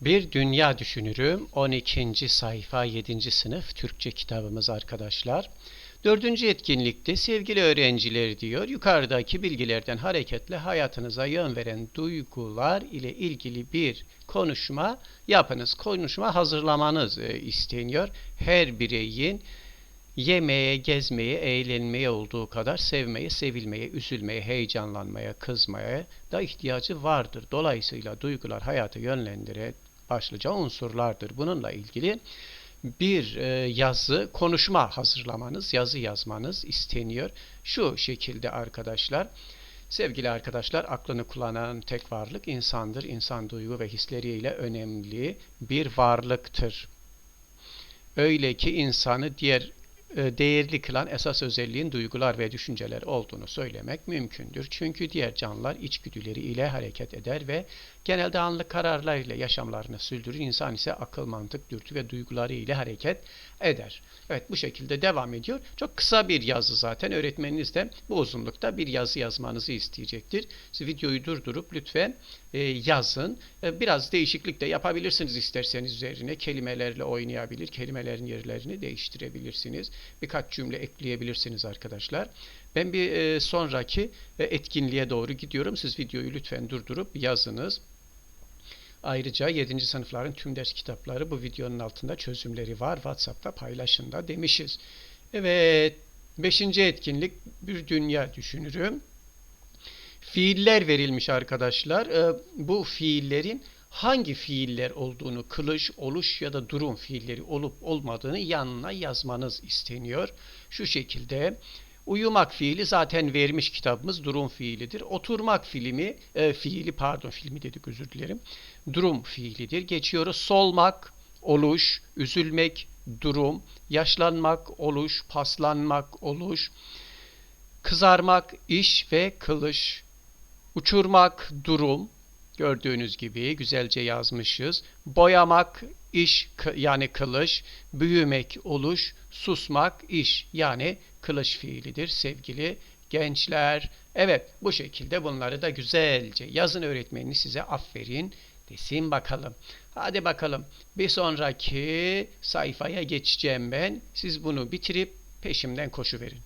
Bir Dünya Düşünürüm 12. sayfa 7. sınıf Türkçe kitabımız arkadaşlar. Dördüncü etkinlikte sevgili öğrenciler diyor yukarıdaki bilgilerden hareketle hayatınıza yön veren duygular ile ilgili bir konuşma yapınız. Konuşma hazırlamanız e, isteniyor. Her bireyin yemeye, gezmeye, eğlenmeye olduğu kadar sevmeye, sevilmeye, üzülmeye, heyecanlanmaya, kızmaya da ihtiyacı vardır. Dolayısıyla duygular hayatı yönlendiren başlıca unsurlardır. Bununla ilgili bir e, yazı, konuşma hazırlamanız, yazı yazmanız isteniyor. Şu şekilde arkadaşlar. Sevgili arkadaşlar, aklını kullanan tek varlık insandır. İnsan duygu ve hisleriyle önemli bir varlıktır. Öyle ki insanı diğer değerli kılan esas özelliğin duygular ve düşünceler olduğunu söylemek mümkündür. Çünkü diğer canlılar içgüdüleri ile hareket eder ve genelde anlık kararlar ile yaşamlarını sürdürür. İnsan ise akıl, mantık, dürtü ve duyguları ile hareket eder. Evet bu şekilde devam ediyor. Çok kısa bir yazı zaten. Öğretmeniniz de bu uzunlukta bir yazı yazmanızı isteyecektir. Siz videoyu durdurup lütfen e, yazın. E, biraz değişiklik de yapabilirsiniz isterseniz üzerine. Kelimelerle oynayabilir, kelimelerin yerlerini değiştirebilirsiniz. Birkaç cümle ekleyebilirsiniz arkadaşlar. Ben bir e, sonraki e, etkinliğe doğru gidiyorum. Siz videoyu lütfen durdurup yazınız. Ayrıca 7. sınıfların tüm ders kitapları bu videonun altında çözümleri var. WhatsApp'ta paylaşın da demişiz. Evet. 5. etkinlik bir dünya düşünürüm. Fiiller verilmiş arkadaşlar. Ee, bu fiillerin hangi fiiller olduğunu, kılıç, oluş ya da durum fiilleri olup olmadığını yanına yazmanız isteniyor. Şu şekilde Uyumak fiili zaten vermiş kitabımız durum fiilidir. Oturmak fiilimi, e, fiili pardon filmi dedik özür dilerim. Durum fiilidir. Geçiyoruz. Solmak, oluş, üzülmek, durum, yaşlanmak, oluş, paslanmak, oluş, kızarmak, iş ve kılış, uçurmak, durum, Gördüğünüz gibi güzelce yazmışız. Boyamak, iş yani kılıç, büyümek, oluş, susmak, iş yani kılıç fiilidir sevgili gençler. Evet bu şekilde bunları da güzelce yazın öğretmenini size aferin desin bakalım. Hadi bakalım bir sonraki sayfaya geçeceğim ben. Siz bunu bitirip peşimden koşuverin.